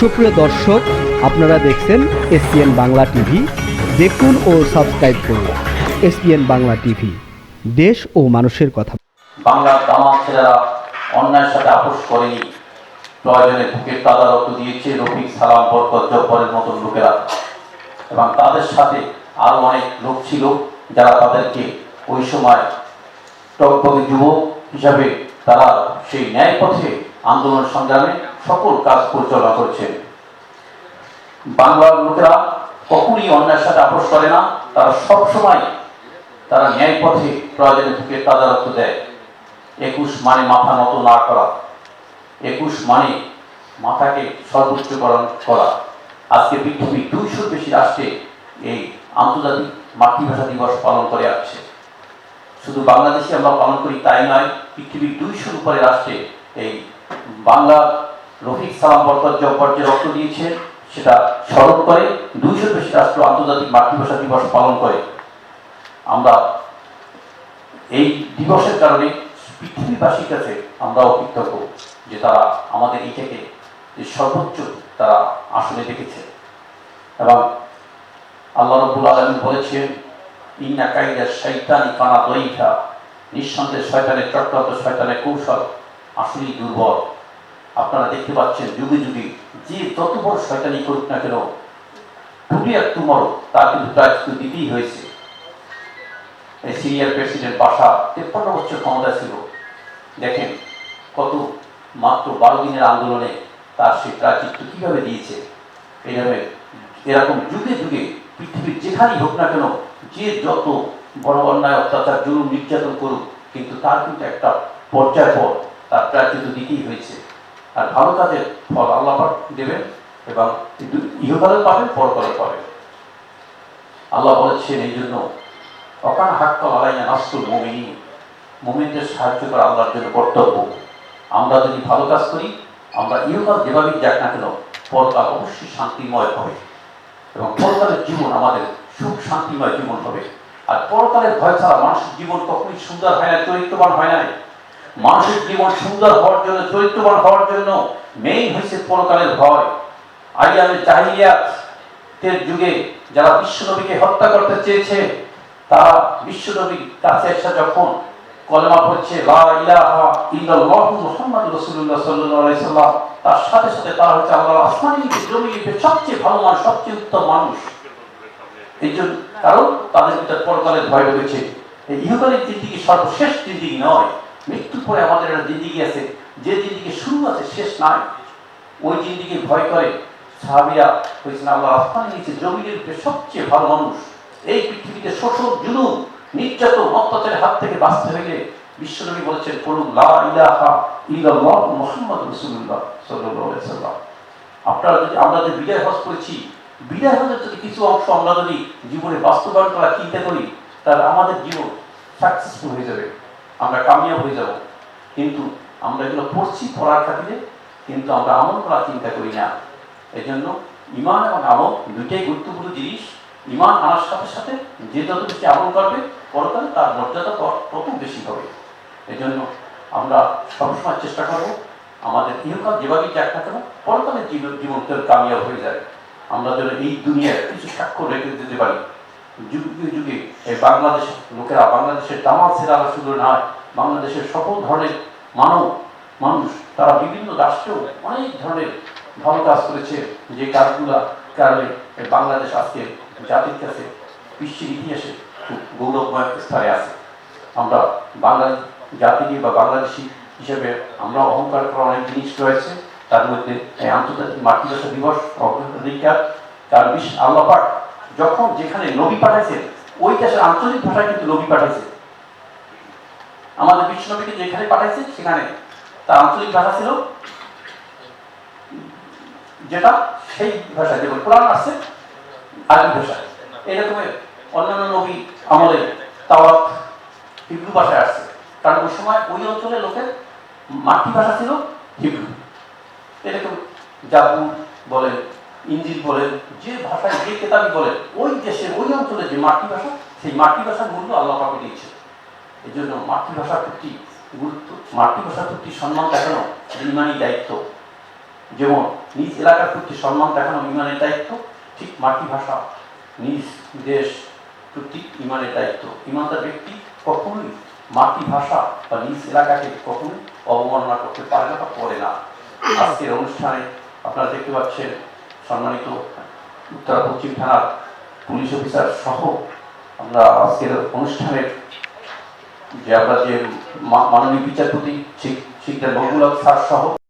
সুপ্রিয় দর্শক, আপনারা দেখছেন এসপিএন বাংলা টিভি। দেখুন ও সাবস্ক্রাইব করুন এসপিএন বাংলা টিভি। দেশ ও মানুষের কথা। বাংলার তামাম ছেলেরা অন্যায়ের সাথে আপোষ করেনি। প্রয়োজনে বুকের তাজা রক্ত দিয়েছে রফিক সালাম, বরকত জব্বরের মতো লোকেরা। এবং তাদের সাথে আরও অনেক লোক ছিল যারা তাদেরকে ওই সময় টকবগে যুবক হিসাবে তারা সেই ন্যায় পথে আন্দোলন সংগ্রামে সকল কাজ পরিচালনা করছে। বাংলার লোকেরা কখনই অন্যায়ের সাথে আপোষ করে না, তারা সব সময় তারা ন্যায় পথে প্রয়োজনে তাজা রক্ত দেয়। একুশ মানে মাথা নত না করা। একুশ মানে মাথাকে সর্বোচ্চকরণ করা। আজকে পৃথিবীর দুইশোর বেশি রাষ্ট্রে এই আন্তর্জাতিক মাতৃভাষা দিবস পালন করে আসছে। শুধু বাংলাদেশে আমরা পালন করি তাই নয়, পৃথিবীর দুইশোর উপরে রাষ্ট্রে এই বাংলা রফিক সালাম বরকত জব্বর যে রক্ত দিয়েছে, সেটা স্মরণ করে, দুইশোর বেশি রাষ্ট্র আন্তর্জাতিক মাতৃভাষা দিবস পালন করে। আমরা এই দিবসের কারণে পৃথিবীবাসীর কাছে আমরাও কৃতজ্ঞ যে তারা আমাদের এইটাকে সর্বোচ্চ তারা আসলে দেখেছে। এবং আল্লাহ রব্বুল আলমী বলেছেন, ইন্না কাইদা শৈতানি কানা দইঠা নিঃসন্দেহে শয়তানের চক্রান্ত, শয়তানের কৌশল। আসলেই দুর্বল। আপনারা দেখতে পাচ্ছেন যুগে যুগে যে যত বড় শয়তানি করুক না কেন টুডে আর টুমরো তার কিন্তু প্রায় দিতেই হয়েছে। সিরিয়ার প্রেসিডেন্ট বাসা তেপ্পান্ন বছর ক্ষমতা ছিল। দেখেন কত মাত্র বারো দিনের আন্দোলনে তার সেই প্রাচিত্য কীভাবে দিয়েছে। এইভাবে এরকম যুগে যুগে পৃথিবীর যেখানেই হোক না কেন, যে যত বড় অন্যায়, অত্যাচার জরুর নির্যাতন করুক, কিন্তু তার কিন্তু একটা পর্যায় পর তার প্রাচিত্য দিতেই হয়েছে। আর ভালো কাজের ফল আল্লাহ দেবেন এবং ইহকালে পাবেন পরকালে পাবেন। আল্লাহ বলেছেন, এই জন্য অকান হাক্কা আলাইনা নাসরুল মুমিনিন। মুমিনদের সাহায্য করা আল্লাহর জন্য কর্তব্য। আমরা যদি ভালো কাজ করি, আমরা ইহকাল যেভাবেই যাক না কেন, পরকাল অবশ্যই শান্তিময় হবে। এবং পরকালের জীবন আমাদের সুখ শান্তিময় জীবন হবে। আর পরকালের ভয় ছাড়া মানুষের জীবন কখনোই সুন্দর হয় না, চরিত্রবান হয় না মানুষের জীবন সুন্দর হওয়ার জন্য, চরিত্রবান হওয়ার জন্য মেইন হয়েছে পরকালের ভয়। আইয়ামের জাহিলিয়াতের যুগে যারা বিশ্বনবীকে হত্যা করতে চেয়েছে, তারা বিশ্বনবীর কাছে এসে যখন কলেমা পড়ছে, লা ইলাহা ইল্লাল্লাহু মুহাম্মাদুর রাসূলুল্লাহ সাল্লাল্লাহু আলাইহি সাল্লাম তার সাথে সাথে তারা হচ্ছে আল্লাহ আসমানি লিপি জমি সবচেয়ে ভালো মানুষ, সবচেয়ে উত্তম মানুষ। এই জন্য কারণ তাদের ভিতরে পরকালের ভয় রয়েছে। এই ইহকালের জিন্দিগি সর্বশেষ জিন্দিগি নয়? পরে আমাদের একটা জিন্দিগি আছে। যে জিন্দিগি শুরু আছে, শেষ নাই। ওই জিন্দিগি ভয় করে, সাহাবিরা হয়েছেন আল্লাহ আসমানি নিচে জমিনের সবচেয়ে ভালো মানুষ। এই পৃথিবীতে শোষণ জুলুম, নির্যাতন, অত্যাচারের হাত থেকে বাঁচতে হইলে বিশ্বনবী বলেছেন, পড়ুন, লা ইলাহা ইল্লাল্লাহ মুহাম্মদ রাসূলুল্লাহ সাল্লাল্লাহু আলাইহি সাল্লাম আপনারা যদি, আমরা যে বিদায় হজ করেছি, বিদায় হজের যদি কিছু অংশ আমরা যদি জীবনে বাস্তবায়ন করার চিন্তা করি, তাহলে আমাদের জীবন সাকসেসফুল হয়ে যাবে। আমরা কামিয়াব হয়ে যাব। কিন্তু আমরা এগুলো পড়ছি, পড়ার খাতিরে, কিন্তু আমরা আমল করার চিন্তা করি না। এই জন্য ইমান এবং আমল দুইটাই গুরুত্বপূর্ণ জিনিস। ইমান আনার সাথে সাথে যে যত বেশি আমল করবে, পরকালে তার মর্যাদা তত- বেশি হবে। এই জন্য আমরা সবসময় চেষ্টা করব আমাদের ইহকাল যেভাবেই যাক না কেন, পরকালের জীবন জীবনকে কামিয়াব হয়ে যায় আমরা যেন এই দুনিয়ায় কিছু সাক্ষ্য রেখে দিতে পারি। যুগে যুগে এই বাংলাদেশের লোকেরা বাংলাদেশের তামাল সেরারা শুধু নয় বাংলাদেশের সকল ধরনের মানব মানুষ, তারা বিভিন্ন রাষ্ট্রেও অনেক ধরনের ভালো কাজ করেছে। যে কাজগুলা কারণে বাংলাদেশ আজকে জাতির কাছে, বিশ্বের ইতিহাসে খুব গৌরবময় স্থানে আছে। আমরা বাংলা জাতি বা বাংলাদেশি হিসেবে আমরা অহংকার করার অনেক জিনিস রয়েছে। তার মধ্যে আন্তর্জাতিক মাতৃভাষা দিবস অগ্রাধিকার তার বিশ্ব আল্লাপাক যখন যেখানে নবী পাঠাইছেন ওই দেশের আঞ্চলিক ভাষায় কিন্তু নবী পাঠাইছে আমাদের বিশ্ব নবীকে যেখানে পাঠাইছে, সেখানে। তার আঞ্চলিক ভাষা ছিল। যেটা সেই ভাষায় যেমন কোরআন আসছে আরবি ভাষায় এরকমের অন্যান্য নবী আমলে তাওয়াত হিব্রু ভাষায় আসছে। কারণ ওই সময় ওই অঞ্চলের লোকের মাতৃভাষা ছিল হিব্রু। এরকম জাবুর বলেন, ইঞ্জিল বলেন, যে ভাষায় যে কেতাবি বলেন, ওই দেশের, ওই অঞ্চলের যে মাতৃভাষা, সেই মাতৃভাষার মূল্য আল্লাহ পাকে দিয়েছে এই জন্য মাতৃভাষার প্রতি গুরুত্ব। মাতৃভাষার প্রতি সম্মান দেখানো ইমানি দায়িত্ব। যেমন নিজ এলাকার প্রতি সম্মান দেখানো ইমানের দায়িত্ব, ঠিক মাতৃভাষা নিজ দেশ প্রতি ইমানের দায়িত্ব। ইমানদার ব্যক্তি কখনোই মাতৃভাষা বা নিজ এলাকাকে কখনোই অবমাননা করতে পারে না বা করে না। আজকের অনুষ্ঠানে আপনারা দেখতে পাচ্ছেন সম্মানিত উত্তরা পশ্চিম থানার পুলিশ অফিসার সহ আমরা আজকের অনুষ্ঠানের যে আমরা যে মাননীয় বিচারপতি শিকদার মকবুল হক স্যার সহ